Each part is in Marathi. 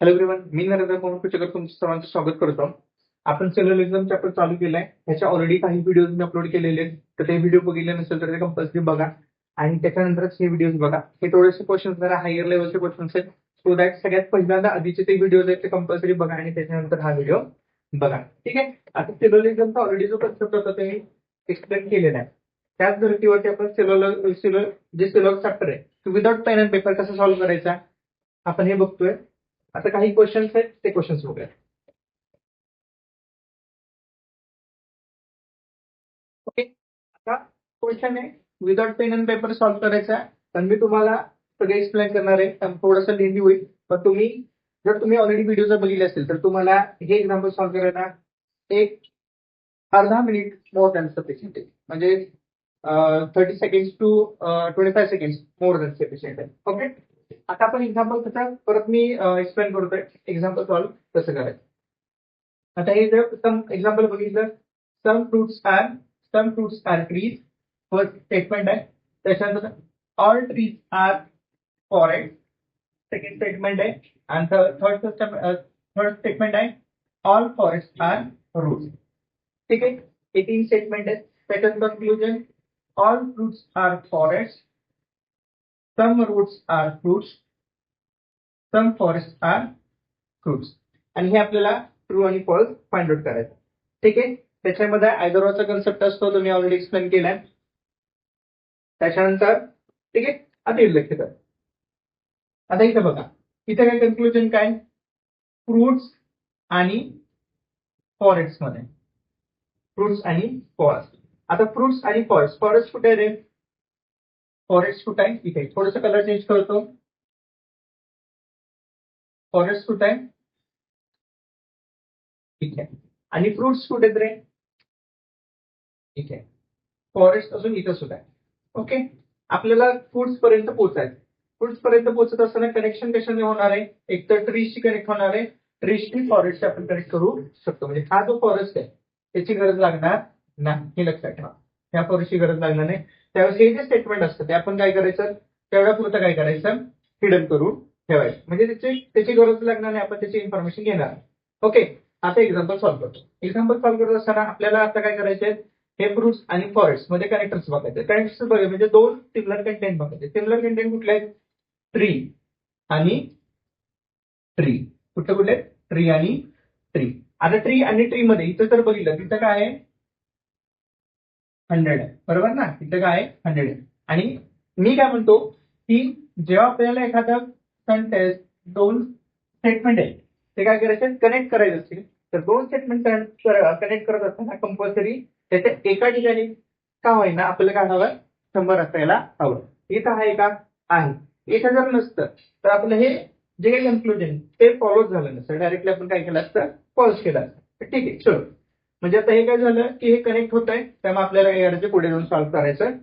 हॅलो एव्हरीवन मी नरेंद्र मोहन कुचेकर तुमचं सर्वांचं स्वागत करतो. आपण सेलुलरिझम चॅप्टर चालू केलाय. ह्याच्या ऑलरेडी काही व्हिडिओ मी अपलोड केलेले आहेत. तर ते व्हिडिओ बघितले नसेल तर ते कंपल्सरी बघा. आणि त्याच्यानंतरच हे व्हिडिओ बघा. हे थोडेसे क्वेश्चन जरा हायर लेवलचे क्वेश्चन्स आहेत. सो दॅट सगळ्यात पहिल्यांदा आधीचे ते व्हिडिओ आहेत ते कंपल्सरी बघा आणि त्याच्यानंतर हा व्हिडिओ बघा. ठीक आहे? आता सेलुलरिझमचा ऑलरेडी जो कन्सेप्ट होता ते एक्सप्लेन केलेला आहे. त्याच धर्तीवरती आपण सेलुलर सेलुलर जे सेलुलर चॅप्टर आहे विदाउट पेन अँड पेपर कसा सॉल्व्ह करायचा? आपण हे बघतोय. आता काही क्वेश्चन्स आहेत? ते क्वेश्चन्स बघूया. ओके आता क्वेश्चन आहे without pen and paper solve करायचा आहे. पण मी तुम्हाला सगळे एक्सप्लेन करणार आहे. थोडंसं लेंदी होईल. पण तुम्ही जर तुम्ही ऑलरेडी व्हिडिओ जर बघितले असेल तर तुम्हाला हे एक्झाम्पल सॉल्व्ह करायला एक अर्धा मिनिट मोर दॅन सफिशियंट आहे. म्हणजे thirty seconds to twenty five seconds more than sufficient आहे. ओके आता आपण एक्झाम्पल कसं परत मी एक्सप्लेन करतोय एक्झाम्पल सॉल्व्ह कसं करायचं? आता हे जर सम एक्झाम्पल बघितलं. Some fruits are some fruits are trees first statement आहे. त्याच्यानंतर all trees are forest second statement आहे. आणि थर्ड थर्ड स्टेटमेंट आहे. ऑल फॉरेस्ट आर रूट्स ठीक आहे? हे तीन स्टेटमेंट आहे. Second conclusion all fruits are forest Some roots are fruits. Some forest are fruits. आणि हे आपल्याला ट्रू आणि फॉल्स फाइंड आउट करायचं. ठीक आहे? त्याच्यामध्ये आयदरचा कन्सेप्ट असतो तो मी ऑलरेडी एक्सप्लेन केलाय. त्याच्यानंतर ठीक आहे? आता येईल लक्ष आता इथं बघा. इथं काय कन्क्लुजन काय? फ्रुट्स आणि फॉरेस्टमध्ये. फ्रुट्स आणि फॉरेस्ट आता फ्रुट्स आणि फॉरेस्ट फॉरेस्ट कुठे आहे रे? फॉरेस्ट टू आहे इथे थोडस कलर चेंज करतो. फॉरेस्ट टू टाइम ठीक आहे आणि फ्रुट्स कुठे रे? ठीक आहे फॉरेस्ट अजून इथं सुद्धा आहे. ओके आपल्याला फूड्स पर्यंत पोहोचायचं. फूड्स पर्यंत पोहोचत असताना कनेक्शन कशाने होणार आहे? एक तर ट्रीजशी कनेक्ट होणार आहे. ट्रीजशी फॉरेस्ट आपण कनेक्ट करू शकतो. म्हणजे हा जो फॉरेस्ट आहे त्याची गरज लागणार नाही. हे लक्षात ठेवा. ह्या फॉरेस्टची गरज लागणार नाही. त्यावेळेस हे जे स्टेटमेंट असतं ते आपण काय करायचं? तेवढ्या पुरतं काय करायचं? हिडन करून ठेवायचं. म्हणजे त्याची त्याची गरज लागणार नाही आपण त्याची इन्फॉर्मेशन घेणार ओके आता एक्झाम्पल सॉल्व्ह करतो. एक्झाम्पल सॉल्व्ह करत असताना आपल्याला आता काय करायचे हे फ्रुट्स आणि फॉरेस्टमध्ये कनेक्टर्स बघायचे. कनेक्टर्स बघायचे म्हणजे दोन सिमिलर कंटेंट बघायचे. सिमिलर कंटेंट कुठले आहेत? ट्री आणि ट्री कुठले कुठले? ट्री आणि ट्री आता ट्री आणि ट्री मध्ये इथं जर बघितलं तिथं काय आहे? हंड्रेड आहे बरोबर ना? इथं काय आहे? हंड्रेड आहे आणि मी काय म्हणतो की जेव्हा आपल्याला एखादा सेंटेन्स दोन स्टेटमेंट आहे ते काय करायचे? कनेक्ट करायचे असतील. तर दोन स्टेटमेंट कनेक्ट करत असताना कंपल्सरी त्याच्या एका ठिकाणी का होईना आपल्याला काय हवं? शंभर असायला हवं. इथं आहे का? आहे. इथं जर नसतं तर आपलं हे जे काही कन्क्लुजन ते फॉलो झालं नसतं. डायरेक्टली आपण काय केलं असतं? पॉज केलं असतं. ठीक आहे चलो. म्हणजे आता हे काय झालं की हे कनेक्ट होत आहे त्यामुळे आपल्याला काय करायचं पुढे जाऊन सॉल्व्ह करायचं आहे.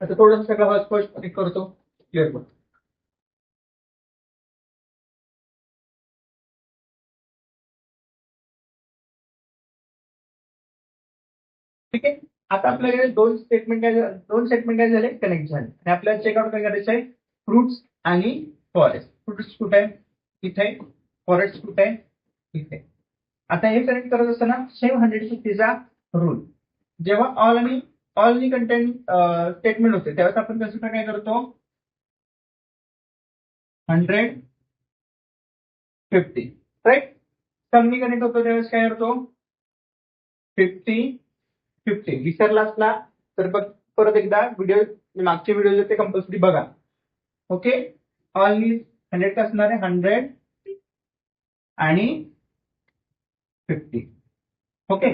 आता थोडं सगळं स्पष्ट कनेक्ट करतो. क्लिअर करतो ठीक आहे? आता आपल्याकडे दोन स्टेटमेंट काय दोन स्टेटमेंट काय झाले? कनेक्ट झाले. आणि आपल्याला चेकआउट काय करायचं आहे? फ्रुट्स आणि फॉरेस्ट फ्रुट्स कुठे? आहे इथे. फॉरेस्ट कुठे? आहे इथे. आता हे कनेक्ट करत असताना सेम हंड्रेड फिफ्टीचा रूल जेव्हा ऑल आणि ऑल आणि कंटेंट स्टेटमेंट होते त्यावेळेस आपण कसं काय करतो? हंड्रेड फिफ्टी राईट समनी कनेक्ट होतो त्यावेळेस काय करतो? फिफ्टी फिफ्टी विसरला असला तर बघ परत एकदा व्हिडिओ मागचे व्हिडिओ ते कंपल्सरी बघा. ओके ऑल हंड्रेड असणार आहे हंड्रेड आणि फिफ्टी. ओके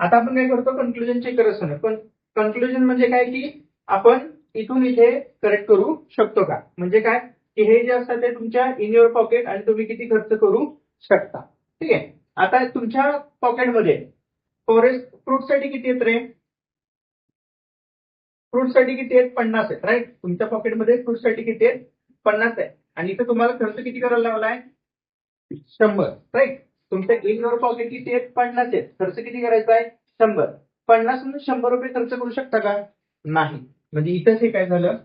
आता आपण काय करतो कन्क्लुजनची गरज होणार पण कन्क्लुजन म्हणजे काय की आपण इथून इथे करेक्ट करू शकतो का? म्हणजे काय? की हे जे असतात ते तुमच्या इन युअर पॉकेट आणि तुम्ही किती खर्च करू शकता. ठीक आहे? आता तुमच्या पॉकेटमध्ये फॉरेस्ट फ्रूटसाठी किती येत रे? फ्रूटसाठी किती आहेत? पन्नास आहेत राईट तुमच्या पॉकेटमध्ये फ्रूटसाठी किती आहेत? पन्नास आहे आणि इथे तुम्हाला खर्च किती करायला लावलाय? शंभर राईट तुमच्या इन युअर पॉकेट किती आहेत? पन्नास आहेत. खर्च किती करायचा आहे? शंभर. पन्नास म्हणून शंभर रुपये खर्च करू शकता का? नाही. म्हणजे इथंच हे काय झालं?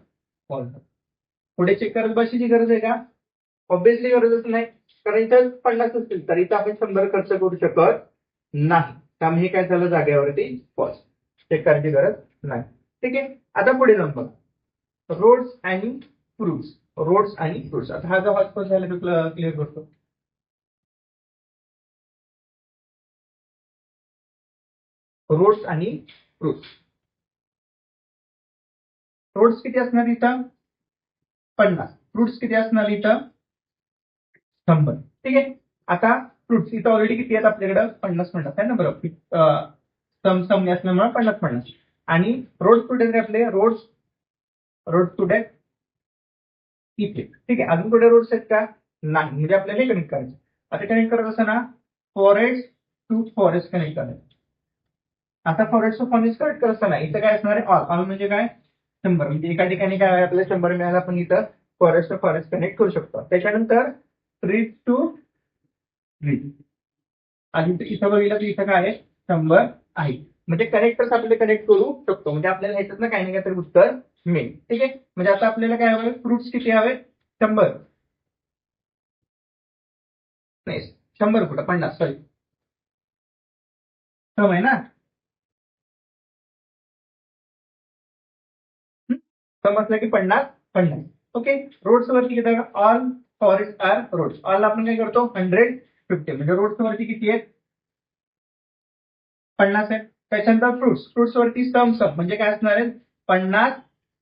कॉल पुढे चेक करत बसायची गरज आहे का? ऑब्विसली गरजच नाही. कारण इथं पन्नास असतील. तर इथं आपण शंभर खर्च करू शकत नाही. त्यामुळे हे काय झालं? जागेवरती पॉज चेक करायची गरज नाही. ठीक आहे? आता पुढे जाऊन बघा. रोड्स आणि फ्रुट्स रोड्स आणि फ्रुट्स आता हा जो झाला तो क्लिअर करतो. रोड्स आणि फ्रुट्स रोड्स किती असणार इथं? पन्नास. फ्रुट्स किती असणार इथं? शंभर. ठीक आहे? आता फ्रुट्स इथं ऑलरेडी किती आहेत आपल्याकडं? पन्नास पन्नास आहे ना बरोबर सम सम असल्यामुळे पन्नास पन्नास. आणि रोड कुठे आहेत आपले? रोड्स रोड कुठे? आहेत? इथे. ठीक आहे? अजून कुठे रोड्स आहेत का? नाही. म्हणजे आपल्याला कनेक्ट करायचं. आता कनेक्ट करत असताना फॉरेस्ट टू फॉरेस्ट कनेक्ट करायचं. आता फॉरेस्ट ऑफ फॉरेस्ट कनेक्ट करत असताना इथं काय असणार आहे? ऑल ऑल म्हणजे काय? शंभर. म्हणजे एका ठिकाणी काय आपल्याला शंभर मिळाला पण इथं फॉरेस्ट टू फॉरेस्ट कनेक्ट करू शकतो. त्याच्यानंतर ट्रीज टू ट्रीज आणि इथं- इथं बघितलं तर इथं काय आहे? शंभर आहे. म्हणजे कनेक्टर्स आपल्याला कनेक्ट करू शकतो. म्हणजे आपल्याला ह्याच्यातनं काही ना काहीतरी उत्तर मिळेल. ठीक आहे? म्हणजे आता आपल्याला काय हवं? फ्रुट्स किती हवे शंभर. नाही शंभर कुठं पन्नास. सॉरी सम आहे ना? समजलं की पन्नास पन्नास ओके रोड्स वरती किती all forest are roads all आपण काय करतो? हंड्रेड फिफ्टी म्हणजे रोड्स वरती किती आहेत? पन्नास आहेत. त्याच्यानंतर फ्रुट्स फ्रुट्स वरती सम सम म्हणजे काय असणार आहे पन्नास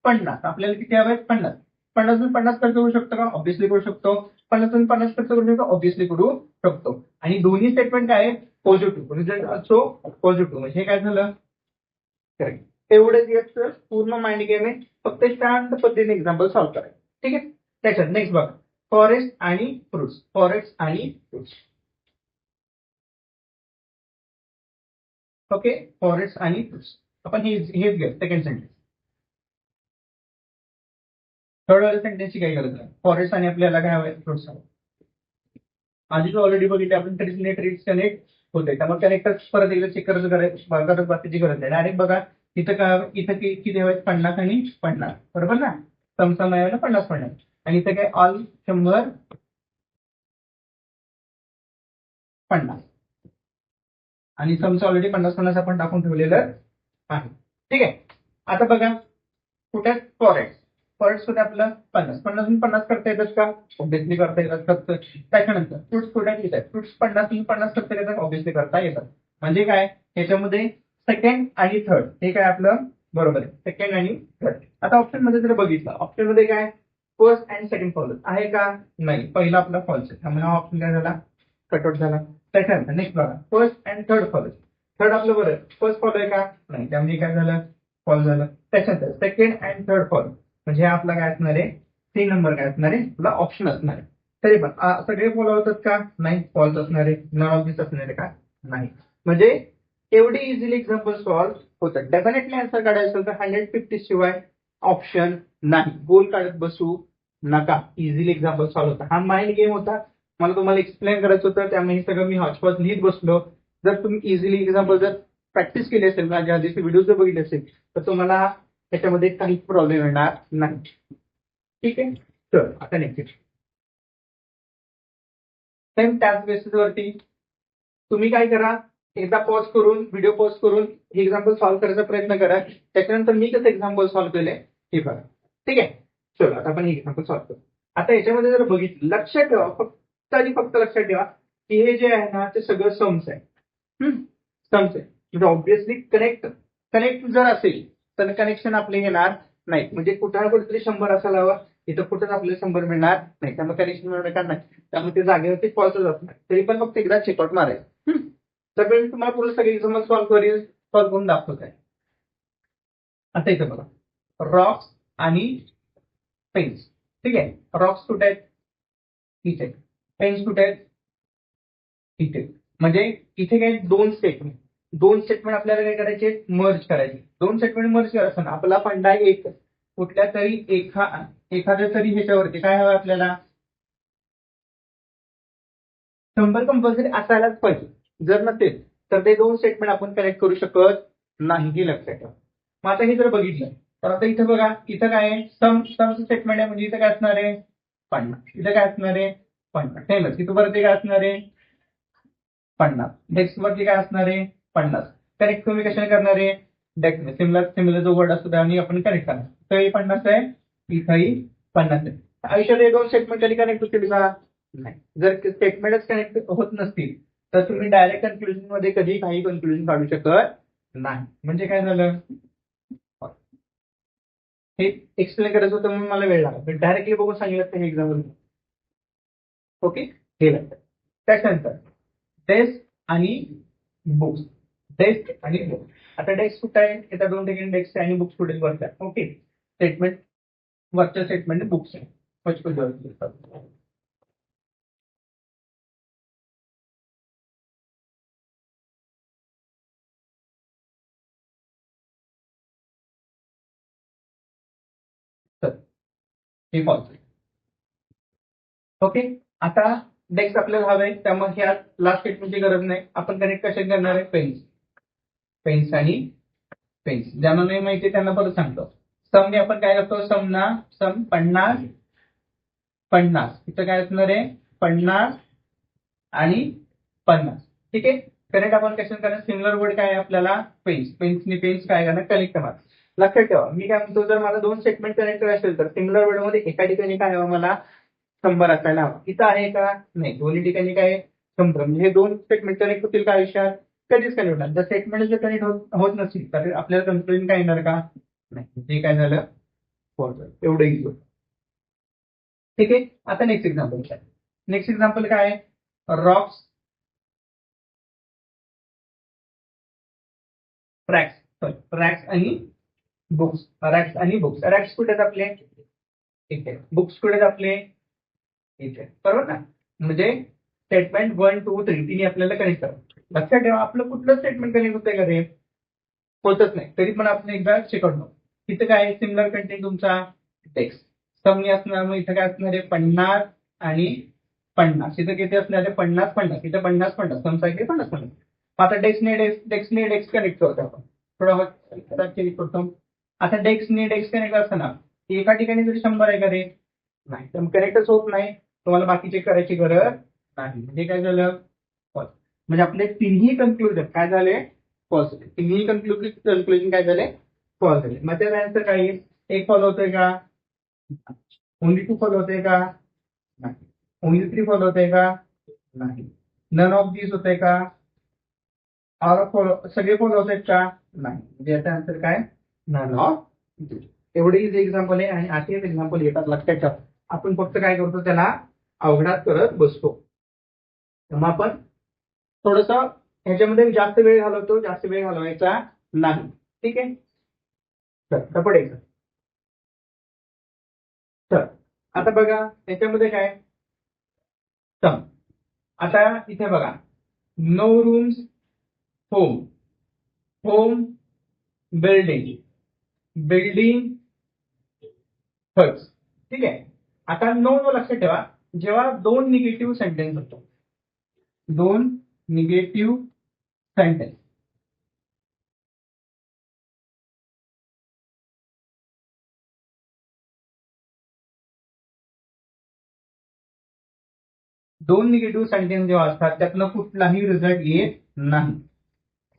पन्नास. आपल्याला किती हवे आहेत? पन्नास. पन्नास पन्नास खर्च करू शकतो का? ऑब्विसली करू शकतो. पन्नास पन्नास खर्च करू शकतो? ऑब्विसली करू शकतो. आणि दोन्ही स्टेटमेंट काय आहे पॉझिटिव्ह रिझल्ट असो पॉझिटिव्ह म्हणजे हे काय झालं? करेक्ट एवढंच याचं पूर्ण माइंड गेम आहे फक्त शांत पद्धतीने एक्झाम्पल सॉल्व्ह करायचं ठीक आहे त्याच्यात नेक्स्ट बघा फॉरेस्ट आणि फ्रुट्स फॉरेस्ट आणि फ्रुट्स ओके फॉरेस्ट आणि फ्रुट्स आपण हे हेच घेऊ सेकंड सेंटेन्स थर्ड वाले सेंटेन्सची काही गरज नाही फॉरेस्ट आणि आपल्याला काय हवं फ्रुट्स हवं आधी ऑलरेडी बघितले आपण ट्रीजने ट्रीज कनेक्ट होते त्यामुळे कनेक्टर परत एकदा चेक करत करत बाकीची गरज नाही डायरेक्ट बघा इथं काय इथं किती हवेत पन्नास आणि पन्नास. बरोबर ना? समसा आहे पन्नास पन्नास. आणि इथं काय? ऑल शंभर पन्नास. आणि समजा ऑलरेडी पन्नास पन्नास आपण टाकून ठेवलेलं आहे. ठीक आहे? आता बघा कुठे फॉरेक्स फॉरेक्स कुठे आपलं? पन्नास. पन्नास पन्नास करता येतात का? ऑब्विसली करता येतात. फक्त त्याच्यानंतर. फ्रुट्स कुठे येतात? फ्रुट्स पन्नास पन्नास करता येतात ऑब्विसली करता येतात. म्हणजे काय? याच्यामध्ये सेकंड आणि थर्ड हे काय आपलं? बरोबर. आहे सेकंड आणि थर्ड आता ऑप्शनमध्ये जर बघितलं ऑप्शनमध्ये काय? फर्स्ट अँड सेकंड फॉल आहे का? नाही. पहिला आपला फॉल्स आहे. त्यामुळे हा ऑप्शन काय झाला? कटआउट झाला. सेकंड नेक्स्ट बघा. First and third follow third आपलं बरं. फर्स्ट फॉल आहे का? नाही. त्यामध्ये काय झालं? फॉल झालं. त्याच्यानंतर सेकंड अँड थर्ड फॉल म्हणजे आपला काय असणार आहे? तीन नंबर काय असणार आहे? आपला ऑप्शन असणार आहे. तरी पण सगळे फॉलो होतात का? नाही. फॉल्स असणार आहे. नॉन ऑफ असणार आहे का? नाही. म्हणजे एवढी इझिली एक्झाम्पल सॉल्व्ह होतात. डेफिनेटली आन्सर काढायचं असेल तर हंड्रेड फिफ्टी शिवाय ऑप्शन नाही. गोल काढत बसू नका. इझिली एक्झाम्पल सॉल्व्ह होता. हा माइंड गेम होता. मला तुम्हाला एक्सप्लेन करायचं होतं. त्यामुळे हे सगळं मी हॉटस्पॉट लिहित बसलो. जर तुम्ही इझिली एक्झाम्पल जर प्रॅक्टिस केली असेल माझ्या आधीचे व्हिडिओ जर बघितले असेल तर तुम्हाला त्याच्यामध्ये काही प्रॉब्लेम येणार नाही. ठीक आहे? तर आता नेक्स्ट सेम त्याच बेसिसवरती तुम्ही काय करा? एकदा पॉज करून व्हिडिओ पॉज करून हे एक्झाम्पल सॉल्व्ह करायचा प्रयत्न करा. त्याच्यानंतर मी कसं एक्झाम्पल सॉल्व्ह केलंय हे बघा. ठीक आहे? चलो आता आपण हे एक्झाम्पल सॉल्व्ह करू. आता याच्यामध्ये जर बघितलं लक्षात ठेवा फक्त आणि फक्त लक्षात ठेवा की हे जे आहे ना ते सगळं सम्स आहे. सम्स आहे. म्हणजे ऑब्विसली कनेक्ट कनेक्ट जर असेल तर कनेक्शन आपले येणार नाही म्हणजे कुठं कुठेतरी शंभर असायला हवा इथं कुठंच आपल्याला शंभर मिळणार नाही. त्यामुळे कनेक्शन मिळणार नाही? त्यामुळे ते जागेवरती जात असणार तरी पण फक्त एकदा चेकआउट मारायचं. तर मी तुम्हाला पुढे सगळी समज सॉल्व्ह करील सॉल्व्ह करून दाखवत आहे. आता इथं बघा. रॉक्स आणि पेन्स ठीक आहे? रॉक्स कुठे आहेत? इथे. पेन्स कुठे आहेत? इथे. म्हणजे इथे काय? दोन स्टेटमेंट दोन स्टेटमेंट आपल्याला काय करायचे? मर्ज करायचे. दोन स्टेटमेंट मर्ज करायचं आपला फंडा एक. कुठल्या तरी एखा एखाद्या तरी ह्याच्यावरती. काय हवं आपल्याला? शंभर कंपल्सरी असायलाच पाहिजे. जर नसेल तर ते दोन स्टेटमेंट आपण कनेक्ट करू शकत नाही हे लक्षात ठेवा. मग आता हे जर बघितलं तर आता इथं बघा इथं काय आहे? सम सम स्टेटमेंट आहे म्हणजे इथं काय असणार आहे? पन्नास. इथं काय असणार आहे? पन्नास. सेमच इथं परत काय असणार आहे? पन्नास. डेस्क वरती काय असणार आहे? पन्नास. कनेक्ट तुम्ही कशाने करणार आहे? डेक्स सिमिलर सिमिलर जो वर्ड असतो त्याने आपण कनेक्ट करणार. इथंही पन्नास आहे इथंही पन्नास आहे. आयुष्यात हे दोन स्टेटमेंट कधी कनेक्ट होतील का? नाही. जर स्टेटमेंटच कनेक्ट होत नसतील तर तुम्ही डायरेक्ट कन्क्लुजनमध्ये कधी काही कन्क्लुजन काढू शकत नाही. म्हणजे काय झालं? हे एक्सप्लेन करायचं होतं म्हणून मला वेळ लागला. डायरेक्टली बघून सांगितलं तर हे एक्झाम्पल ओके हे लागतं त्याच्यानंतर डेस्क आणि बुक्स डेस्क आणि बुक्स आता डेस्क कुठं आहे? येत्या दोन ठिकाणी डेस्क आणि बुक्स कुठे बसतात ओके स्टेटमेंट वरच्या स्टेटमेंट बुक्स आहे हे फॉल्स ओके आता डेस्क आपल्याला हवंय त्यामुळे ह्या लास्ट स्टेटमेंटची गरज नाही. आपण कनेक्ट कसे करणार आहे? पेन्स पेन्स आणि पेन्स ज्यांना नाही माहिती त्यांना परत सांगतो. समने आपण काय करतो? समना सम पन्नास पन्नास. इथं काय असणार आहे? पन्नास आणि पन्नास. ठीक आहे? कनेक्ट आपण कसे करणार? सिमिलर वर्ड काय आहे आपल्याला? पेन्स पेन्सनी पेन्स काय करणार? कनेक्ट करणार. लक्षात ठेवा. मी काय म्हणतो जर मला दोन स्टेटमेंट कनेक्ट करायचे असेल तर सिंगलर वेळमध्ये एका ठिकाणी काय हवं मला? शंभर असायला हवा. इथं आहे का? नाही. दोन्ही ठिकाणी काय आहे? शंभर. म्हणजे हे दोन स्टेटमेंट कनेक्ट होतील का आयुष्यात? कधीच कनेक्ट होणार. जर स्टेटमेंट जर कनेक्ट होत नसेल तर आपल्याला कन्क्लुजन काय येणार का? नाही. ते काय झालं? फॉल्स एवढं इझी होतं. ठीक आहे? आता नेक्स्ट एक्झाम्पल काय नेक्स्ट एक्झाम्पल काय रॉक्स ट्रॅक्स सॉरी ट्रॅक्स आणि बुक्स रॅक्स आणि बुक्स रॅक्स कुठे आपले इथे बुक्स कुठे आपले इथे बरोबर ना म्हणजे स्टेटमेंट वन टू थ्री तिने आपल्याला कनेक्ट करावं लक्षात ठेवा आपलं कुठलं स्टेटमेंट कनेक्ट होतंय का रे होतच नाही तरी पण आपण एकदा शिकवतो तिथं काय सिमिलर कंटेंट तुमचा टेक्स्ट समनी असणार मग इथं काय असणार आहे पन्नास आणि पन्नास इथं किती असणार आहे पन्नास पन्नास इथं पन्नास पन्नास समजा इथे पन्नास पन्नास मग आता डेस्कने डेक्स ने डेक्स कनेक्ट करतो आपण थोडा चेक करतो आता डेस्कने डेस्क कनेक्ट असताना एका ठिकाणी जरी शंभर आहे का रे? नाही तर कनेक्टच होत नाही. तुम्हाला बाकीचे करायची गरज नाही. म्हणजे काय झालं? म्हणजे आपले तिन्ही कन्क्लुजन काय झाले? फॉल्स तिन्ही कन्क्लुजन कन्क्लुजन काय झाले? फॉल्स झाले मग त्याचा आन्सर काय? एक फॉलो होतोय का? ओनली टू फॉलो होते का? नाही. ओनली थ्री फॉलो होते का? नाही. नन ऑफ दिस होते का? ऑल फॉलो सगळे फॉलो होत का? नाही. म्हणजे याचा आन्सर काय? एवढे एवढीच एक्झाम्पल आहे आणि असेच एक्झाम्पल येतात लक्षात. ठेवा आपण फक्त काय करतो त्याला अवघडात करत बसतो. तर मग आपण थोडस ह्याच्यामध्ये जास्त वेळ घालवतो जास्त वेळ घालवायचा नाही. ठीक आहे? तर कपड्याचं तर आता बघा त्याच्यामध्ये काय? सम आता इथे बघा. No rooms home home building building huts ठीक आहे? आता नो नो लक्षात ठेवा. जेव्हा दोन निगेटिव्ह सेंटेन्स होतो. दोन निगेटिव्ह सेंटेन्स. दोन निगेटिव्ह सेंटेन्स जेव्हा असतात त्यातनं कुठलाही रिझल्ट येत नाही.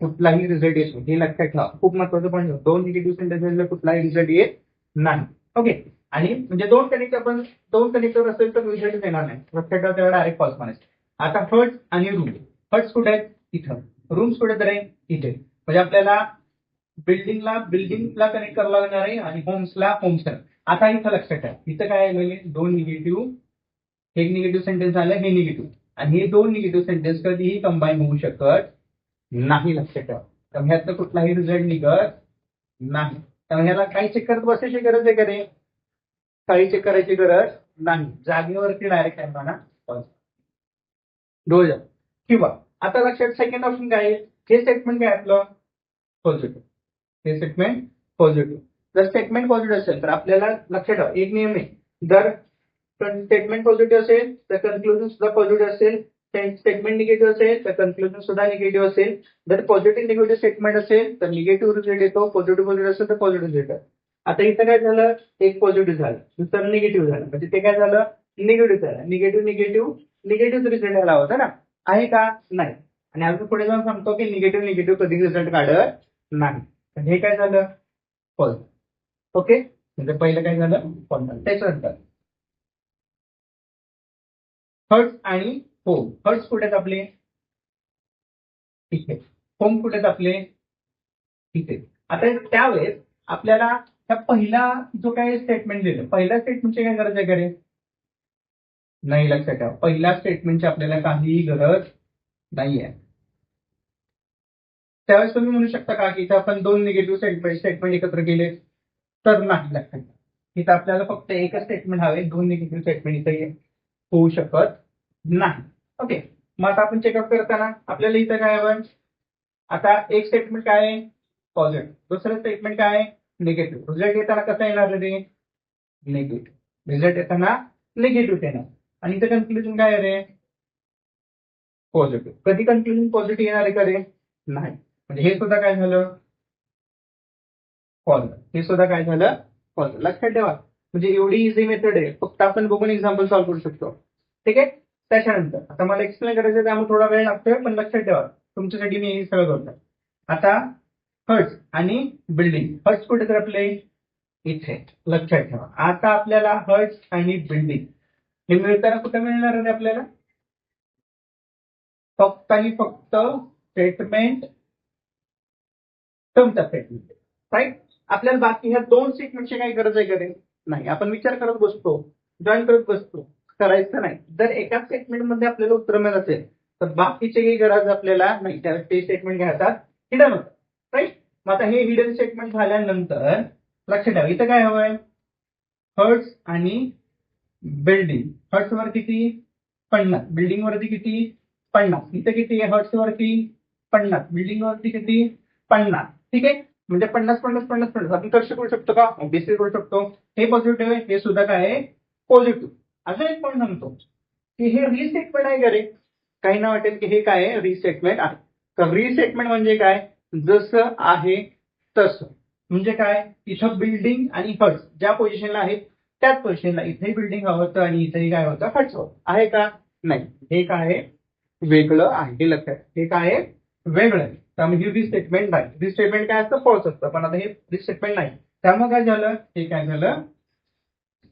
कुठलाही रिझल्ट येतो हे लक्षात ठेवा. खूप महत्वाचं पण दोन निगेटिव्ह सेंटेन्स कुठलाही रिझल्ट येत नाही. ओके आणि म्हणजे दोन कनेक्ट आपण दोन कनेक्टर असेल तर रिझल्ट येणार नाही. लक्षात ठेवा तेव्हा डायरेक्ट फॉल्स म्हणायचं आता हर्ट्स आणि रूम हर्ट्स कुठे आहेत? इथं. रूम्स कुठे तर आहे इथे. म्हणजे आपल्याला बिल्डिंगला बिल्डिंगला कनेक्ट करावं लागणार आहे आणि होम्सला होम्स आता इथं लक्षात ठेवा. इथं काय आहे दोन निगेटिव्ह एक निगेटिव्ह सेंटेन्स आलं हे निगेटिव्ह आणि हे दोन निगेटिव्ह सेंटेन्स कधीही कंबाईन होऊ शकत नाही लक्षात ठेवा. तर ह्यातनं कुठलाही रिझल्ट निघत नाही. तर ह्याला काही चेक करत बसायची गरज आहे का रे? काही चेक करायची गरज नाही. जागेवरती डायरेक्ट आहे म्हणा. डोळ किंवा आता लक्षात सेकंड ऑप्शन काय आहे? हे स्टेटमेंट काय आपलं? पॉझिटिव्ह हे स्टेटमेंट पॉझिटिव्ह जर स्टेटमेंट पॉझिटिव्ह असेल तर आपल्याला लक्षात ठेवा. एक नियम आहे. जर स्टेटमेंट पॉझिटिव्ह असेल तर कन्क्लुजन सुद्धा पॉझिटिव्ह असेल. स्टेटमेंट निगेटिव्ह असेल तर कन्क्लुजन सुद्धा निगेटिव्ह असेल. जर पॉझिटिव्ह निगेटिव्ह स्टेटमेंट असेल तर निगेटिव्ह रिझल्ट येतो. पॉझिटिव्ह रिझल्ट असेल तर पॉझिटिव्ह रिझल्ट आता इथं काय झालं? एक पॉझिटिव्ह झालं. दुसरं निगेटिव्ह झालं. म्हणजे ते काय झालं? निगेटिव्ह झालं. निगेटिव्ह निगेटिव्ह निगेटिव्ह रिझल्ट आला होता ना? आहे का? नाही. आणि अजून पुढे जाऊन सांगतो की निगेटिव्ह निगेटिव्ह कधी रिझल्ट काढत नाही. तर हे काय झालं? फॉल ओके म्हणजे पहिलं काय झालं? फॉल्स त्याच्यानंतर थर्ड आणि हो हर्ट्स कुठे आहेत आपले ठीक आहे होम कुठे आहेत आपले ठीक आहे आता त्यावेळेस आपल्याला त्या पहिला जो काय स्टेटमेंट दिलं पहिल्या स्टेटमेंटची काय गरज आहे करे नाही लक्षात ठेवा. पहिल्या स्टेटमेंटची आपल्याला काहीही गरज नाहीये. त्यावेळेस तुम्ही म्हणू शकता का की इथं आपण दोन निगेटिव्ह स्टेटमेंट स्टेटमेंट एकत्र केले? तर नाही लक्षात ठेवा. इथं आपल्याला फक्त एकच स्टेटमेंट हवे दोन निगेटिव्ह स्टेटमेंट इथे होऊ शकत नाही. ओके मग आता आपण चेकअप करताना आपल्याला इथं काय हवं? आता एक स्टेटमेंट काय आहे? पॉझिटिव्ह दुसरं स्टेटमेंट काय आहे? निगेटिव्ह रिझल्ट येताना कसं येणार रे? निगेटिव्ह रिझल्ट येताना निगेटिव्ह येणार. आणि इथं कन्क्लुजन काय आहे रे? पॉझिटिव्ह कधी कन्क्लुजन पॉझिटिव्ह येणार आहे का रे? नाही. म्हणजे हे सुद्धा काय झालं? फॉल हे सुद्धा काय झालं? फॉल लक्षात ठेवा. म्हणजे एवढी इझी मेथड आहे. फक्त आपण बघून एक्झाम्पल सॉल्व्ह करू शकतो. ठीक आहे? त्याच्यानंतर. आता मला एक्सप्लेन करायचं त्यामुळे थोडा वेळ लागतोय पण लक्षात ठेवा. तुमच्यासाठी मी हे सगळं करतो आता हर्ट्स आणि बिल्डिंग हर्ट्स कुठे तर आपले इथे लक्षात ठेवा. आता आपल्याला हर्ट्स आणि बिल्डिंग हे मिळताना कुठे मिळणार आहे आपल्याला? फक्त आणि फक्त स्टेटमेंट टर्मचा स्टेटमेंट राईट आपल्याला बाकी ह्या दोन स्टेटमेंटची काही गरज आहे का नाही. आपण विचार करत बसतो. जॉईन करत बसतो. करायचं नाही. जर एका स्टेटमेंटमध्ये आपल्याला उत्तर मिळत असेल तर बाकीची गरज आपल्याला नाही. त्या ते स्टेटमेंट घ्यायचा हिडन होतं. राईट मग आता हे हिडन स्टेटमेंट झाल्यानंतर लक्ष द्यावं इथं काय हवंय? हर्ट्स आणि बिल्डिंग हर्ट्स वर किती? पन्नास. बिल्डिंग वरती किती? पन्नास. इथं किती? आहे हर्ट्स वरती पन्नास. बिल्डिंग वरती किती? पन्नास. ठीक आहे? म्हणजे पन्नास पन्नास पन्नास पन्नास. आपण करू करू शकतो का? ऑब्विसली करू शकतो. हे पॉझिटिव्ह आहे. हे सुद्धा काय आहे? पॉझिटिव्ह अजून एक पॉईंट सांगतो की हे रिस्टेटमेंट आहे का रे? काही ना वाटेल की हे काय आहे? रिस्टेटमेंट आहे. तर रिस्टेटमेंट म्हणजे काय? जसं आहे तसं. म्हणजे काय? इथं बिल्डिंग आणि हट्स ज्या पोझिशनला आहेत त्याच पोझिशनला इथे बिल्डिंग हवं होतं आणि इथेही काय होतं? हट्स होतं. आहे का? नाही. हे काय आहे? वेगळं आहे. हे लक्षात हे काय आहे? वेगळं आहे. त्यामुळे ही रिस्टेटमेंट नाही रिस्टेटमेंट काय असतं? फॉल्स असतं. पण आता हे रिस्टेटमेंट नाही. त्यामुळे काय झालं? हे काय झालं?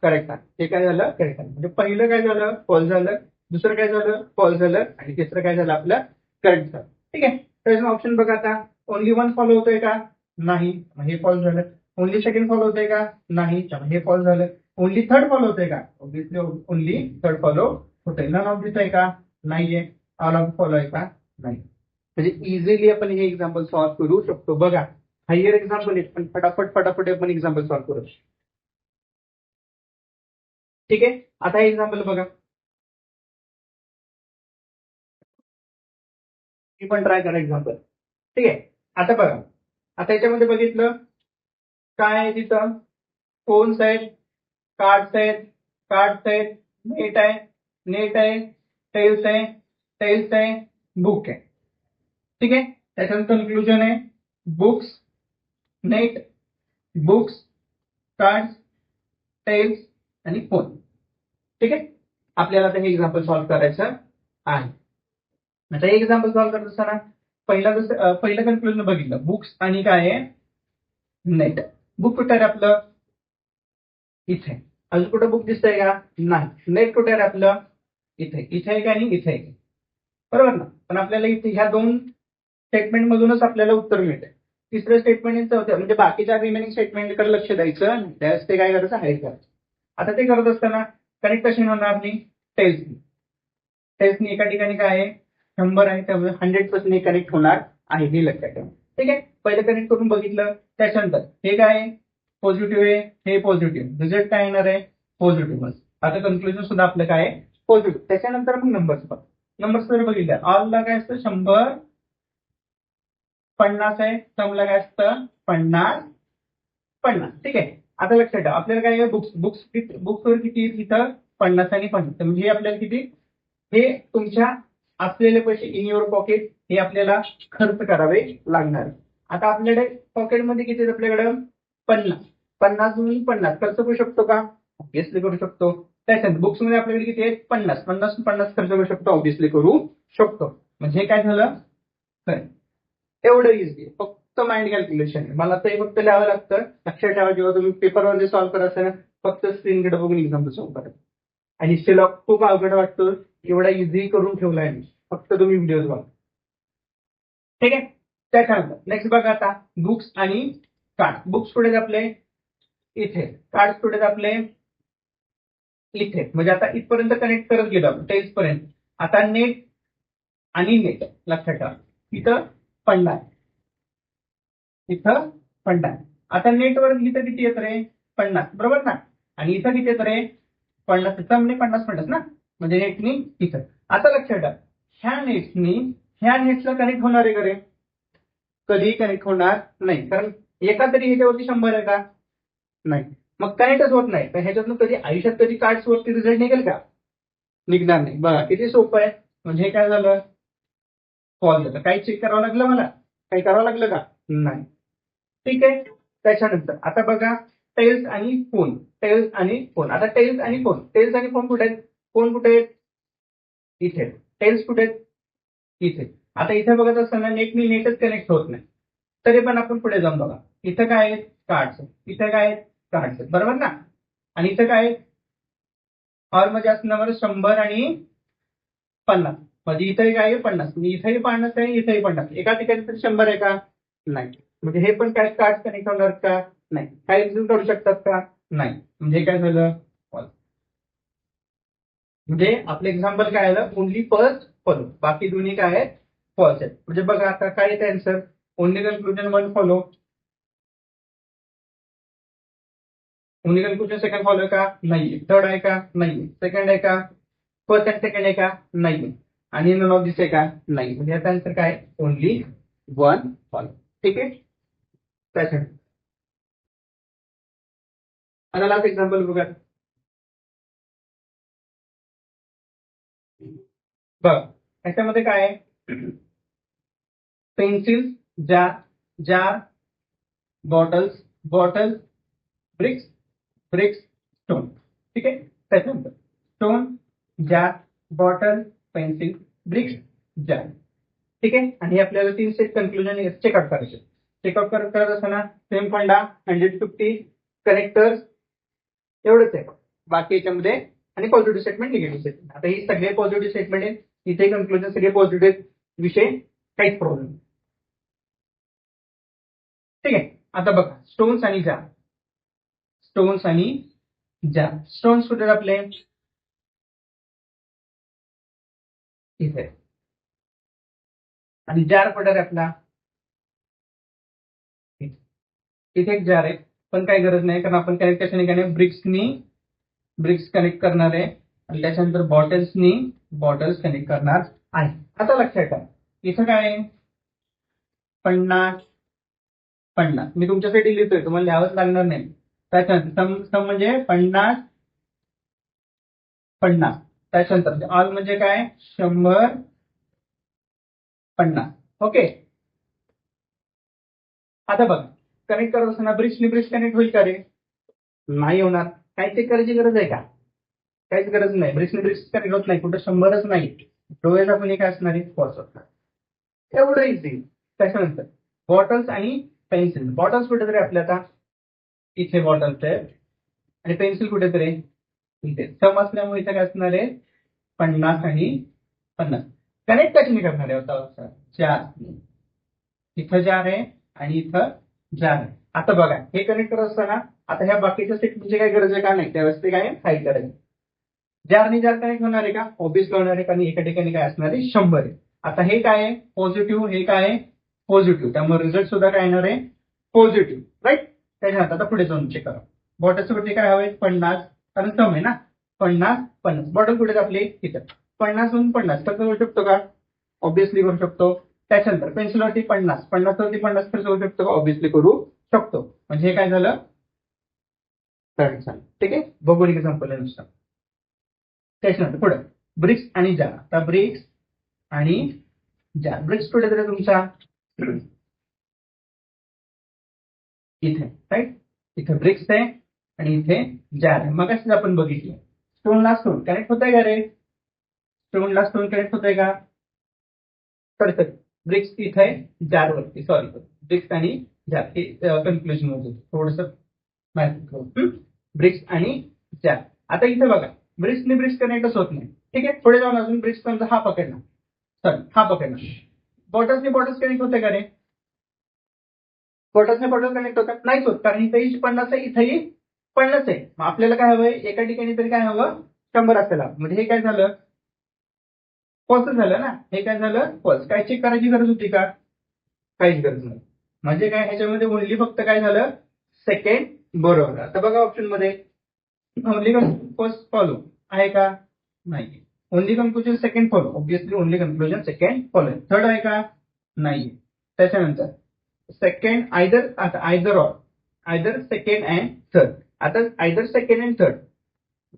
करेक्ट आहे. हे काय झालं? करेक्ट आहे. म्हणजे पहिलं काय झालं? फॉल झालं. दुसरं काय झालं? फॉल झालं. आणि तिसरं काय झालं? आपलं करेक्ट झालं. ठीक आहे. तर ऑप्शन बघा आता. ओनली वन फॉलो होतोय का? नाही. हे फॉल झालं. ओनली सेकंड फॉलो होतोय का? नाही. हे फॉल झालं. ओनली थर्ड फॉलो होतोय का? ऑब्विसली ओनली थर्ड फॉलो होतोय. नन ऑफ दिस आहे का? नाहीये. ऑल ऑफ फॉलो आहे का? नाही. म्हणजे इझिली आपण हे एक्झाम्पल सॉल्व्ह करू शकतो. बघा हायर एक्झाम्पल आहे पण फटाफट फटाफट आपण एक्झाम्पल सॉल्व्ह करू शकतो. ठीक आहे? आता हे एक्झाम्पल बघा. मी पण ट्राय करा एक्झाम्पल ठीक आहे? आता बघा. आता याच्यामध्ये बघितलं. काय आहे तिथं? फोन्स आहेत कार्ड्स आहेत कार्ड्स आहेत नेट आहे. नेट आहे. टेल्स आहे. टेल्स आहे. बुक आहे. ठीक आहे? त्याच्यानंतर कन्क्लुजन आहे. Books net books cards tales आणि फोन ठीक आहे? आपल्याला आता हे एक्झाम्पल सॉल्व्ह करायचं आहे. आता हे एक्झाम्पल सॉल्व्ह करत असताना पहिला जसं पहिलं कन्क्लुजन बघितलं. बुक्स आणि काय आहे? नेट बुक कुठे आहे आपलं? इथे. अजून कुठं बुक दिसतंय का? नाही. नेट कुठे आहे आपलं? इथे. इथे आहे का आणि इथे आहे? बरोबर ना? पण आपल्याला इथे ह्या दोन स्टेटमेंट मधूनच आपल्याला उत्तर मिळते तिसरं स्टेटमेंट होतं. म्हणजे बाकीच्या रिमेनिंग स्टेटमेंटकडे लक्ष द्यायचं आणि त्यावेळेस ते काय करायचं? आहे करायचं. आता ते करत असताना करेक्ट कशी होणार नाही. टेल्सनी टेल्सनी एका ठिकाणी काय आहे? शंभर आहे त्यामुळे हंड्रेड पर्सेंट कनेक्ट होणार आहे हे लक्षात ठेवा. ठीक आहे? पहिलं कनेक्ट करून बघितलं त्याच्यानंतर हे काय आहे? पॉझिटिव्ह आहे हे पॉझिटिव्ह रिझल्ट काय येणार आहे? पॉझिटिव्ह आता कन्क्लुजन सुद्धा आपलं काय आहे? पॉझिटिव्ह त्याच्यानंतर मग नंबर्स बघ. नंबर्स जर बघितलं ऑलला काय असतं? शंभर. पन्नास आहे. समला काय असतं? पन्नास. पन्नास. ठीक आहे? आता लक्षात ठेवा आपल्याला काय बुक्स बुक्स बुक्सवर किती? तिथं पन्नास आणि पन्नास म्हणजे हे आपल्याला किती? हे तुमच्या असलेले पैसे इन युअर पॉकेट हे आपल्याला खर्च करावे लागणार. आता आपल्याकडे पॉकेटमध्ये किती आपल्याकडे? पन्नास. पन्नास पन्नास. खर्च करू शकतो का? ऑब्विसली करू शकतो. त्याच्यानंतर बुक्समध्ये आपल्याकडे किती आहेत? पन्नास. पन्नास पन्नास खर्च करू शकतो. ऑब्विसली करू शकतो. म्हणजे काय झालं? एवढं इझी फक्त फक्त माइंड कॅल्क्युलेशन आहे. मला ते फक्त लिहावं लागतं. लक्षात ठेवा जेव्हा तुम्ही पेपरमध्ये सॉल्व्ह करत असताना फक्त स्क्रीनकडे बघून एक्झाम सॉल्व्ह करा. आणि शिलॉक खूप अवघड वाटतो. एवढा इझी करून ठेवलाय मी. फक्त तुम्ही व्हिडिओ बघा. ठीक आहे? त्याच्यानंतर नेक्स्ट बघा आता. बुक्स आणि कार्ड बुक्स कुठे आपले? इथे. कार्ड कुठे आपले? इथे. म्हणजे आता इथपर्यंत कनेक्ट करत गेलो आपण. टेस्ट पर्यंत. आता नेट आणि नेट लक्षात ठेवा. इथं फंडा इथं पन्नास. आता नेटवर इथं किती येत रे? पन्नास. बरोबर ना? आणि इथं किती येत रे? पन्नास. इथं म्हणजे पन्नास पन्नास ना? म्हणजे नेटनी इथं. आता लक्षात ठेवा. ह्या नेटनी ह्या नेटला कनेक्ट होणार आहे करे कधी कनेक्ट होणार नाही. कारण एका तरी ह्याच्यावरती शंभर आहे का? नाही. मग कनेक्टच होत नाही. तर ह्याच्यातून कधी आयुष्यात कधी कार्ड्स वरती रिझल्ट निघेल का? निघणार नाही. बघा किती सोपं आहे. म्हणजे हे काय झालं? कॉल झालं. काही चेक करावं लागलं मला? काही करावं लागलं का? नाही ठीक आहे. त्याच्यानंतर आता बघा टेल्स आणि फोन टेल्स आणि फोन आता टेल्स आणि फोन टेल्स आणि फोन कुठे आहेत? फोन कुठे आहेत? इथे. टेल्स कुठे आहेत? इथे. आता इथे बघत असताना नेटनी नेटच कनेक्ट होत नाही. तरी पण आपण पुढे जाऊन बघा. इथं काय आहेत? कार्ड्स इथं काय आहेत? कार्ड्स बरोबर ना? आणि इथं काय आहे मध्ये असणार शंभर आणि पन्नास. म्हणजे इथंही काय आहे? पन्नास. इथंही पन्नास आहे इथंही पन्नास. एका ठिकाणी तरी शंभर आहे का? नाही. म्हणजे हे पण काय कार्ड कनेक्ट होणार का? नाही. काय रिझल्ट करू शकतात का? नाही. म्हणजे काय झालं? म्हणजे आपलं एक्झाम्पल काय आलं? ओनली फर्स्ट फॉलो बाकी दोन्ही काय आहेत? फॉल्स आहेत. म्हणजे बघा आता काय येते answer only conclusion one follow only conclusion second follow का? नाही थर्ड आहे का? नाही सेकंड आहे का? फर्स्ट अँड सेकंड आहे का? नाही आणि नन ऑफ दिस आहे का? नाही. म्हणजे याचा आन्सर काय? ओनली वन फॉलो ठीक आहे त्यासाठी आता लास्ट एक्झाम्पल बघा बघ याच्यामध्ये काय आहे pencil jar jar bottles bottles bricks bricks stone ठीक आहे त्याच्यानंतर stone jar bottle pencil bricks jar ठीक आहे? आणि आपल्याला तीन सेट कन्क्लुजन चेकआउट करायचे. चेकआउट करत करत असताना सेम फंडा हंड्रेड फिफ्टी कनेक्टर्स एवढंच आहे. बाकी याच्यामध्ये आणि पॉझिटिव्ह स्टेटमेंट निगेटिव्ह स्टेटमेंट आता ही सगळे पॉझिटिव्ह स्टेटमेंट आहेत. इथे कन्क्लुजन सगळे पॉझिटिव्ह विषय काहीच प्रॉब्लेम नाही. ठीक आहे? आता बघा. स्टोन्स आणि जाम स्टोन्स आणि जाम स्टोन्स कुठे आपले? इथे. आणि जार पडर आपला. इथे एक जार आहे. पण काही गरज नाही कारण आपण कनेक्ट कशाने करणार ब्रिक्सनी ब्रिक्स कनेक्ट करणार आहे. आणि त्याच्यानंतर बॉटल्सनी बॉटल्स कनेक्ट करणार आहे. आता लक्षात ठेवा. इथं काय आहे? पन्नास पन्नास. मी तुमच्यासाठी लिहितोय तुम्हाला लिहावंच लागणार नाही. त्याच्यानंतर सम म्हणजे पन्नास पन्नास. त्याच्यानंतर म्हणजे ऑल म्हणजे काय? शंभर पन्नास. ओके आता बघा. कनेक्ट करत असताना ब्रिजनी ब्रिज कनेक्ट होईल का रे? नाही होणार. काही चेक करायची गरज आहे का? काहीच गरज नाही. ब्रिजने ब्रिज कनेक्ट होत नाही. कुठं शंभरच नाही. डोळ्याला पण काय असणार आहे फॉल्स असणार. एवढं इझी त्याच्यानंतर बॉटल्स आणि पेन्सिल बॉटल्स कुठेतरी आपल्या आता इथे बॉटल्स आहेत आणि पेन्सिल कुठेतरी इथे. सम असल्यामुळे इथे काय असणार आहे? पन्नास आणि पन्नास. कनेक्ट मी करणार आहे होता चार. इथं जार आहे आणि इथं जार आहे आता बघा हे कनेक्ट करत असताना आता ह्या बाकीच्या स्टेटमेंटची काही गरज आहे का नाही? त्यावेळेस ते काय फाईल करायचं जार आणि ज्या कनेक्ट होणार आहे का? ऑफिस होणार आहे आणि एका ठिकाणी काय असणार आहे? शंभर आहे. आता हे काय आहे? पॉझिटिव्ह हे काय आहे? पॉझिटिव्ह त्यामुळे रिझल्ट सुद्धा काय येणार आहे? पॉझिटिव्ह राईट त्याच्यानंतर आता पुढे जाऊन चेक करा. बॉटलचे कुठे काय हवे? पन्नास. कारण सम आहे ना? पन्नास पन्नास. बॉटल कुठे आपली? इथं. पन्नासहून पन्नास. खर्च करू शकतो का? ऑब्विसली करू शकतो. त्याच्यानंतर पेन्सिलवरती पन्नास. पन्नास वरती पन्नास खर्च करू शकतो का? ऑब्विसली करू शकतो. म्हणजे हे काय झालं? झालं ठीक आहे? भौगोलिक एक्झाम्पल त्याच्यानंतर पुढे. ब्रिक्स आणि जार आता ब्रिक्स आणि जार ब्रिक्स कुठे तरी तुमचा इथे. राईट इथे ब्रिक्स आहे आणि इथे जार आहे. मग आपण बघितलं. स्टोनला स्टोन कनेक्ट होतंय का रे? स्टोनला स्टोन कनेक्ट होतंय का? सॉरी सॉरी ब्रिक्स इथे आहे जार वरती. सॉरी ब्रिक्स आणि जार हे कन्क्लुजन होतं. थोडस ब्रिक्स आणि जार आता इथे बघा. ब्रिक्सने ब्रिक्स कनेक्टच होत नाही. ठीक आहे? पुढे जाऊन अजून ब्रिक्स पर्यंत हा पकडणार. सॉरी हा पकडणार. बॉटल्सने बॉटल्स कनेक्ट होते का रे? बॉटल्सने बॉटल कनेक्ट होतात? नाहीच होत. कारण इथेही पन्नास आहे इथेही पन्नास आहे. मग आपल्याला काय हवंय? एका ठिकाणी तरी काय हवं? शंभर असायला म्हणजे हे काय झालं? फॉल्स झालं ना? हे काय झालं? फॉल्स काय चेक करायची गरज होती का? काहीच गरज नाही. म्हणजे काय? ह्याच्यामध्ये ओनली फक्त काय झालं? सेकंड बरोबर. आता बघा ऑप्शनमध्ये. ओनली फर्स्ट फॉलो आहे का? नाही only conclusion second follow obviously only conclusion second follow third आहे का? नाही त्याच्यानंतर. सेकंड आयदर आता either or either second and third आता either second and third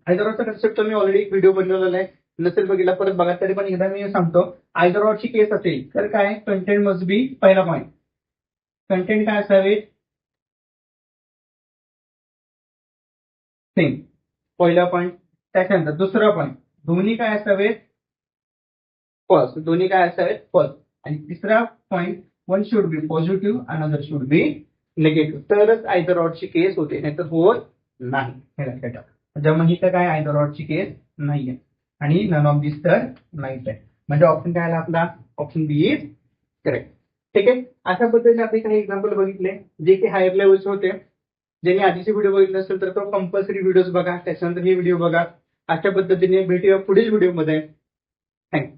either ऑरचा concept मी ऑलरेडी एक व्हिडिओ बनवलेला आहे. नसेल बघितला परत बघा तरी पण एकदा मी सांगतो. आयदर ऑरची केस असेल तर काय? कंटेंट मस्ट बी पहिला पॉईंट कंटेंट काय असावे? सेम पहिला पॉईंट त्याच्यानंतर दुसरा पॉईंट दोन्ही काय असावेत फर्स्ट दोन्ही काय असावेत फर्स्ट आणि तिसरा point one should be positive another should be negative तरच आयदर ऑडची केस होते नाहीतर होत नाही. हे लक्षात ठेवा. म्हणजे मग इथं काय आयदर ऑडची केस नाहीये. आणि नन ऑफ दिस तर नाहीच आहे. म्हणजे ऑप्शन काय आला आपला? ऑप्शन बी इज करेक्ट ठीक आहे? अशा पद्धतीने आपण काही एक्झाम्पल बघितले जे की हायर लेवलचे होते. ज्यांनी आधीचे व्हिडिओ बघितले असेल तर तो कंपल्सरी व्हिडिओज बघा त्याच्यानंतर हे व्हिडिओ बघा. अशा पद्धतीने भेटूया पुढील व्हिडिओमध्ये थँक्यू